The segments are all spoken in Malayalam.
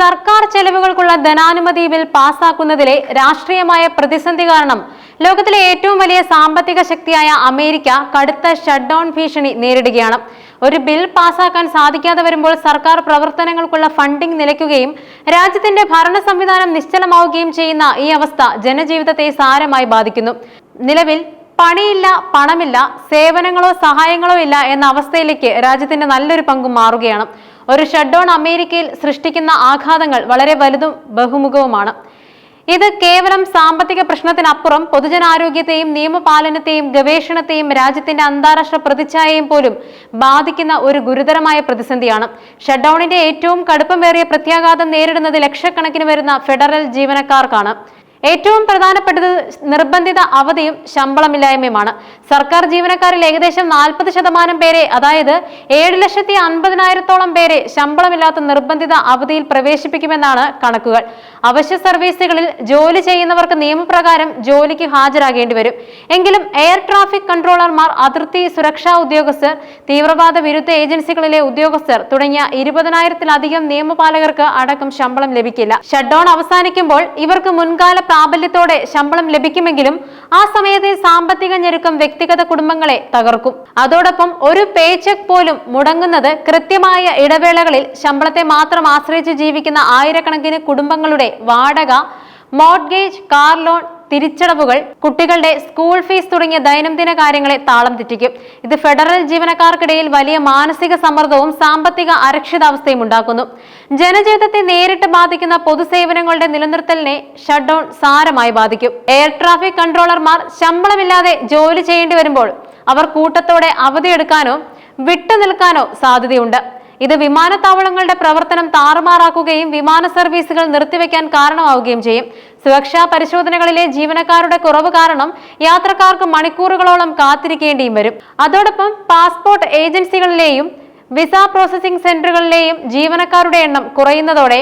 സർക്കാർ ചെലവുകൾക്കുള്ള ധനാനുമതി ബിൽ പാസാക്കുന്നതിലെ രാഷ്ട്രീയമായ പ്രതിസന്ധി കാരണം ലോകത്തിലെ ഏറ്റവും വലിയ സാമ്പത്തിക ശക്തിയായ അമേരിക്ക കടുത്ത ഷട്ട് ഡൗൺ ഭീഷണി നേരിടുകയാണ്. ഒരു ബിൽ പാസാക്കാൻ സാധിക്കാതെ വരുമ്പോൾ സർക്കാർ പ്രവർത്തനങ്ങൾക്കുള്ള ഫണ്ടിംഗ് നിലയ്ക്കുകയും രാജ്യത്തിന്റെ ഭരണ സംവിധാനം നിശ്ചലമാവുകയും ചെയ്യുന്ന ഈ അവസ്ഥ ജനജീവിതത്തെ സാരമായി ബാധിക്കുന്നു. നിലവിൽ പണിയില്ല പണമില്ല സേവനങ്ങളോ സഹായങ്ങളോ ഇല്ല എന്ന അവസ്ഥയിലേക്ക് രാജ്യത്തിന്റെ നല്ലൊരു പങ്കും മാറുകയാണ്. ഒരു ഷട്ട് ഡൗൺ അമേരിക്കയിൽ സൃഷ്ടിക്കുന്ന ആഘാതങ്ങൾ വളരെ വലുതും ബഹുമുഖവുമാണ്. ഇത് കേവലം സാമ്പത്തിക പ്രശ്നത്തിനപ്പുറം പൊതുജനാരോഗ്യത്തെയും നിയമപാലനത്തെയും ഗവേഷണത്തെയും രാജ്യത്തിന്റെ അന്താരാഷ്ട്ര പ്രതിച്ഛായയും പോലും ബാധിക്കുന്ന ഒരു ഗുരുതരമായ പ്രതിസന്ധിയാണ്. ഷട്ട്ഡൌണിന്റെ ഏറ്റവും കടുപ്പമേറിയ പ്രത്യാഘാതം നേരിടുന്നത് ലക്ഷക്കണക്കിന് വരുന്ന ഫെഡറൽ ജീവനക്കാർക്കാണ്. ഏറ്റവും പ്രധാനപ്പെട്ടത് നിർബന്ധിത അവധിയും ശമ്പളമില്ലായ്മയുമാണ്. സർക്കാർ ജീവനക്കാരിൽ ഏകദേശം നാൽപ്പത് ശതമാനം പേരെ അതായത് ഏഴ് ലക്ഷത്തി അൻപതിനായിരത്തോളം പേരെ ശമ്പളമില്ലാത്ത നിർബന്ധിത അവധിയിൽ പ്രവേശിപ്പിക്കുമെന്നാണ് കണക്കുകൾ. അവശ്യ സർവീസുകളിൽ ജോലി ചെയ്യുന്നവർക്ക് നിയമപ്രകാരം ജോലിക്ക് ഹാജരാകേണ്ടി വരും. എങ്കിലും എയർ ട്രാഫിക് കൺട്രോളർമാർ അതിർത്തി സുരക്ഷാ ഉദ്യോഗസ്ഥർ തീവ്രവാദ വിരുദ്ധ ഏജൻസികളിലെ ഉദ്യോഗസ്ഥർ തുടങ്ങിയ ഇരുപതിനായിരത്തിലധികം നിയമപാലകർക്ക് അടക്കം ശമ്പളം ലഭിക്കില്ല. ഷട്ട് ഡൗൺ അവസാനിക്കുമ്പോൾ ഇവർക്ക് മുൻകാല പ്രാബല്യത്തോടെ ശമ്പളം ലഭിക്കുമെങ്കിലും ആ സമയത്തെ സാമ്പത്തിക ഞെരുക്കം വ്യക്തിഗത കുടുംബങ്ങളെ തകർക്കും. അതോടൊപ്പം ഒരു പേ ചെക്ക് പോലും മുടങ്ങുന്നത് കൃത്യമായ ഇടവേളകളിൽ ശമ്പളത്തെ മാത്രം ആശ്രയിച്ച് ജീവിക്കുന്ന ആയിരക്കണക്കിന് കുടുംബങ്ങളുടെ വാടക മോഡ്ഗേജ് കാർ ലോൺ തിരിച്ചടവുകൾ കുട്ടികളുടെ സ്കൂൾ ഫീസ് തുടങ്ങിയ ദൈനംദിന കാര്യങ്ങളെ താളം തെറ്റിക്കും. ഇത് ഫെഡറൽ ജീവനക്കാർക്കിടയിൽ വലിയ മാനസിക സമ്മർദ്ദവും സാമ്പത്തിക അരക്ഷിതാവസ്ഥയും ഉണ്ടാക്കുന്നു. ജനജീവിതത്തെ നേരിട്ട് ബാധിക്കുന്ന പൊതുസേവനങ്ങളുടെ നിലനിർത്തലിനെ ഷട്ട് ഡൗൺ സാരമായി ബാധിക്കും. എയർ ട്രാഫിക് കൺട്രോളർമാർ ശമ്പളമില്ലാതെ ജോലി ചെയ്യേണ്ടി വരുമ്പോൾ അവർ കൂട്ടത്തോടെ അവധിയെടുക്കാനോ വിട്ടുനിൽക്കാനോ സാധ്യതയുണ്ട്. ഇത് വിമാനത്താവളങ്ങളുടെ പ്രവർത്തനം താറുമാറാക്കുകയും വിമാന സർവീസുകൾ നിർത്തിവെക്കാൻ കാരണമാവുകയും ചെയ്യും. സുരക്ഷാ പരിശോധനകളിലെ ജീവനക്കാരുടെ കുറവ് കാരണം യാത്രക്കാർക്ക് മണിക്കൂറുകളോളം കാത്തിരിക്കേണ്ടിയും വരും. അതോടൊപ്പം പാസ്പോർട്ട് ഏജൻസികളിലെയും വിസ പ്രോസസിംഗ് സെന്ററുകളിലെയും ജീവനക്കാരുടെ എണ്ണം കുറയുന്നതോടെ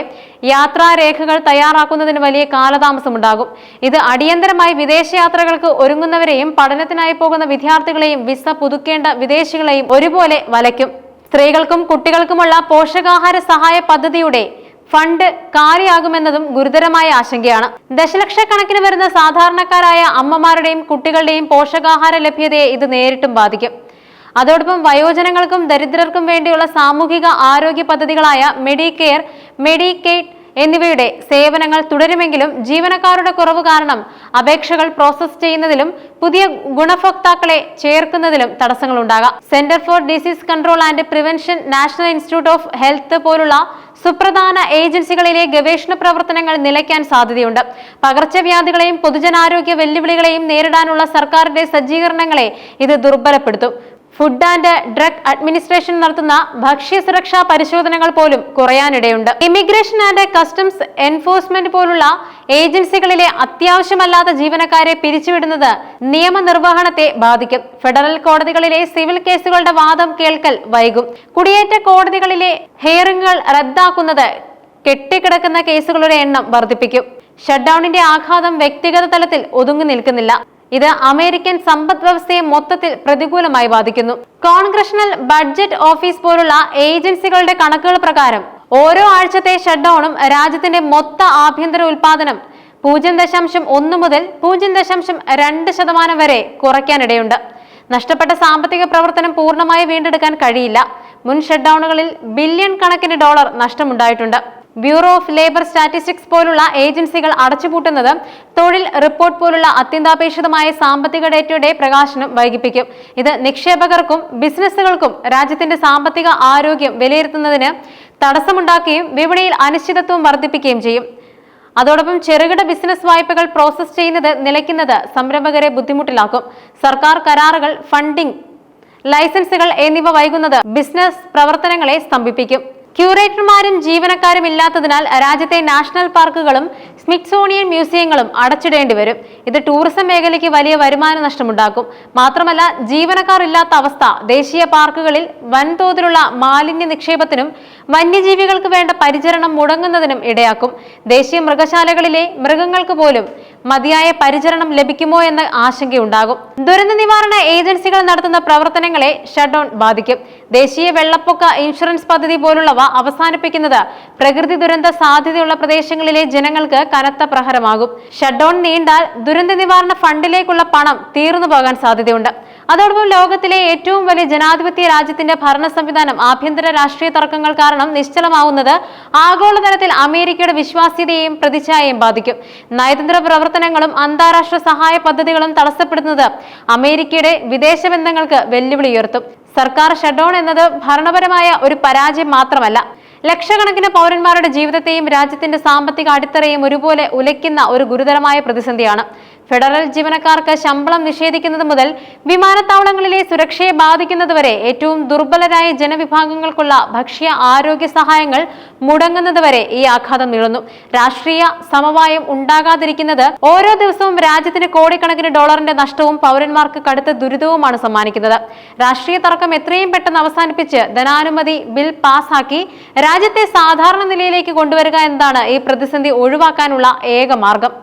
യാത്രാരേഖകൾ തയ്യാറാക്കുന്നതിന് വലിയ കാലതാമസമുണ്ടാകും. ഇത് അടിയന്തരമായി വിദേശയാത്രകൾക്ക് ഒരുങ്ങുന്നവരെയും പഠനത്തിനായി പോകുന്ന വിദ്യാർത്ഥികളെയും വിസ പുതുക്കേണ്ട വിദേശികളെയും ഒരുപോലെ വലയ്ക്കും. സ്ത്രീകൾക്കും കുട്ടികൾക്കുമുള്ള പോഷകാഹാര സഹായ പദ്ധതിയുടെ ഫണ്ട് കാലിയാകുമെന്നതും ഗുരുതരമായ ആശങ്കയാണ്. ദശലക്ഷക്കണക്കിന് വരുന്ന സാധാരണക്കാരായ അമ്മമാരുടെയും കുട്ടികളുടെയും പോഷകാഹാര ലഭ്യതയെ ഇത് നേരിട്ടും ബാധിക്കും. അതോടൊപ്പം വയോജനങ്ങൾക്കും ദരിദ്രർക്കും വേണ്ടിയുള്ള സാമൂഹിക ആരോഗ്യ പദ്ധതികളായ മെഡിക്കെയർ മെഡിക്കേറ്റ് എന്നിവയുടെ സേവനങ്ങൾ തുടരുമെങ്കിലും ജീവനക്കാരുടെ കുറവ് കാരണം അപേക്ഷകൾ പ്രോസസ് ചെയ്യുന്നതിലും പുതിയ ഗുണഭോക്താക്കളെ ചേർക്കുന്നതിലും തടസ്സങ്ങളുണ്ടാകാം. Centre for disease control and prevention national institute of health പോലുള്ള സുപ്രധാന ഏജൻസികളിലെ ഗവേഷണ പ്രവർത്തനങ്ങൾ നിലയ്ക്കാൻ സാധ്യതയുണ്ട്. പകർച്ചവ്യാധികളെയും പൊതുജനാരോഗ്യ വെല്ലുവിളികളെയും നേരിടാനുള്ള സർക്കാരിന്റെ സജ്ജീകരണങ്ങളെ ഇത് ദുർബലപ്പെടുത്തും. ഫുഡ് ആൻഡ് ഡ്രഗ് അഡ്മിനിസ്ട്രേഷൻ നടത്തുന്ന ഭക്ഷ്യ സുരക്ഷാ പരിശോധനകൾ പോലും കുറയാനിടയുണ്ട്. ഇമിഗ്രേഷൻ ആൻഡ് കസ്റ്റംസ് എൻഫോഴ്സ്മെന്റ് പോലുള്ള ഏജൻസികളിലെ അത്യാവശ്യമല്ലാത്ത ജീവനക്കാരെ പിരിച്ചുവിടുന്നത് നിയമനിർവഹണത്തെ ബാധിക്കും. ഫെഡറൽ കോടതികളിലെ സിവിൽ കേസുകളുടെ വാദം കേൾക്കൽ വൈകും. കുടിയേറ്റ കോടതികളിലെ ഹിയറിംഗുകൾ റദ്ദാക്കുന്നത് കെട്ടിക്കിടക്കുന്ന കേസുകളുടെ എണ്ണം വർദ്ധിപ്പിക്കും. ഷട്ട്ഡൌണിന്റെ ആഘാതം വ്യക്തിഗത തലത്തിൽ ഒതുങ്ങി നിൽക്കുന്നില്ല. ഇത് അമേരിക്കൻ സമ്പദ് വ്യവസ്ഥയെ മൊത്തത്തിൽ പ്രതികൂലമായി ബാധിക്കുന്നു. കോൺഗ്രഷണൽ ബഡ്ജറ്റ് ഓഫീസ് പോലുള്ള ഏജൻസികളുടെ കണക്കുകൾ പ്രകാരം ഓരോ ആഴ്ചത്തെ ഷട്ട്ഡൌണും രാജ്യത്തിന്റെ മൊത്ത ആഭ്യന്തര ഉൽപാദനം പൂജ്യം ദശാംശം ഒന്ന് മുതൽ പൂജ്യം ദശാംശം രണ്ട് ശതമാനം വരെ കുറയ്ക്കാനിടയുണ്ട്. നഷ്ടപ്പെട്ട സാമ്പത്തിക പ്രവർത്തനം പൂർണമായി വീണ്ടെടുക്കാൻ കഴിയില്ല. മുൻ ഷട്ട്ഡൌണുകളിൽ ബില്യൺ കണക്കിന് ഡോളർ നഷ്ടമുണ്ടായിട്ടുണ്ട്. ബ്യൂറോ ഓഫ് ലേബർ സ്റ്റാറ്റിസ്റ്റിക്സ് പോലുള്ള ഏജൻസികൾ അടച്ചുപൂട്ടുന്നത് തൊഴിൽ റിപ്പോർട്ട് പോലുള്ള അത്യന്താപേക്ഷിതമായ സാമ്പത്തിക ഡേറ്റയുടെ പ്രകാശനം വൈകിപ്പിക്കും. ഇത് നിക്ഷേപകർക്കും ബിസിനസ്സുകൾക്കും രാജ്യത്തിന്റെ സാമ്പത്തിക ആരോഗ്യം വിലയിരുത്തുന്നതിന് തടസ്സമുണ്ടാക്കുകയും വിപണിയിൽ അനിശ്ചിതത്വം വർദ്ധിപ്പിക്കുകയും ചെയ്യും. അതോടൊപ്പം ചെറുകിട ബിസിനസ് വായ്പകൾ പ്രോസസ് ചെയ്യുന്നത് നിലയ്ക്കുന്നത് സംരംഭകരെ ബുദ്ധിമുട്ടിലാക്കും. സർക്കാർ കരാറുകൾ ഫണ്ടിംഗ് ലൈസൻസുകൾ എന്നിവ വൈകുന്നത് ബിസിനസ് പ്രവർത്തനങ്ങളെ സ്തംഭിപ്പിക്കും. ക്യൂറേറ്റർമാരും ജീവനക്കാരും ഇല്ലാത്തതിനാൽ രാജ്യത്തെ നാഷണൽ പാർക്കുകളും സ്മിത്സോണിയൻ മ്യൂസിയങ്ങളും അടച്ചിടേണ്ടി വരും. ഇത് ടൂറിസം മേഖലയ്ക്ക് വലിയ വരുമാന നഷ്ടമുണ്ടാക്കും. മാത്രമല്ല ജീവനക്കാർ ഇല്ലാത്ത അവസ്ഥ ദേശീയ പാർക്കുകളിൽ വൻതോതിലുള്ള മാലിന്യ നിക്ഷേപത്തിനും വന്യജീവികൾക്ക് വേണ്ട പരിചരണം മുടങ്ങുന്നതിനും ഇടയാക്കും. ദേശീയ മൃഗശാലകളിലെ മൃഗങ്ങൾക്ക് പോലും മതിയായ പരിചരണം ലഭിക്കുമോ എന്ന ആശങ്കയുണ്ടാകും. ദുരന്ത നിവാരണ ഏജൻസികൾ നടത്തുന്ന പ്രവർത്തനങ്ങളെ ഷട്ട് ഡൗൺ ബാധിക്കും. ദേശീയ വെള്ളപ്പൊക്ക ഇൻഷുറൻസ് പദ്ധതി പോലുള്ളവ അവസാനിപ്പിക്കുന്നത് പ്രകൃതി ദുരന്ത സാധ്യതയുള്ള പ്രദേശങ്ങളിലെ ജനങ്ങൾക്ക് കനത്ത പ്രഹരമാകും. ഷട്ട് ഡൗൺ നീണ്ടാൽ ദുരന്ത നിവാരണ ഫണ്ടിലേക്കുള്ള പണം തീർന്നു പോകാൻ സാധ്യതയുണ്ട്. അതോടൊപ്പം ലോകത്തിലെ ഏറ്റവും വലിയ ജനാധിപത്യ രാജ്യത്തിന്റെ ഭരണ സംവിധാനം ആഭ്യന്തര രാഷ്ട്രീയ തർക്കങ്ങൾ കാരണം നിശ്ചലമാവുന്നത് ആഗോളതലത്തിൽ അമേരിക്കയുടെ വിശ്വാസ്യതയെയും പ്രതിച്ഛായയും ബാധിക്കും. നയതന്ത്ര പ്രവർത്തനങ്ങളും അന്താരാഷ്ട്ര സഹായ പദ്ധതികളും തടസ്സപ്പെടുന്നത് അമേരിക്കയുടെ വിദേശ ബന്ധങ്ങൾക്ക് വെല്ലുവിളി ഉയർത്തും. സർക്കാർ ഷട്ട്ഡൌൺ എന്നത് ഭരണപരമായ ഒരു പരാജയം മാത്രമല്ല. ലക്ഷക്കണക്കിന് പൗരന്മാരുടെ ജീവിതത്തെയും രാജ്യത്തിന്റെ സാമ്പത്തിക അടിത്തറയും ഒരുപോലെ ഉലയ്ക്കുന്ന ഒരു ഗുരുതരമായ പ്രതിസന്ധിയാണ്. ഫെഡറൽ ജീവനക്കാർക്ക് ശമ്പളം നിഷേധിക്കുന്നത് മുതൽ വിമാനത്താവളങ്ങളിലെ സുരക്ഷയെ ബാധിക്കുന്നതുവരെ ഏറ്റവും ദുർബലരായ ജനവിഭാഗങ്ങൾക്കുള്ള ഭക്ഷ്യ ആരോഗ്യ സഹായങ്ങൾ മുടങ്ങുന്നതുവരെ ഈ ആഘാതം നീളുന്നു. രാഷ്ട്രീയ സമവായം ഉണ്ടാകാതിരിക്കുന്നത് ഓരോ ദിവസവും രാജ്യത്തിന് കോടിക്കണക്കിന് ഡോളറിന്റെ നഷ്ടവും പൗരന്മാർക്ക് കടുത്ത ദുരിതവുമാണ് സമ്മാനിക്കുന്നത്. രാഷ്ട്രീയ തർക്കം എത്രയും പെട്ടെന്ന് അവസാനിപ്പിച്ച് ധനാനുമതി ബിൽ പാസാക്കി രാജ്യത്തെ സാധാരണ നിലയിലേക്ക് കൊണ്ടുവരിക എന്നതാണ് ഈ പ്രതിസന്ധി ഒഴിവാക്കാനുള്ള ഏക മാർഗം.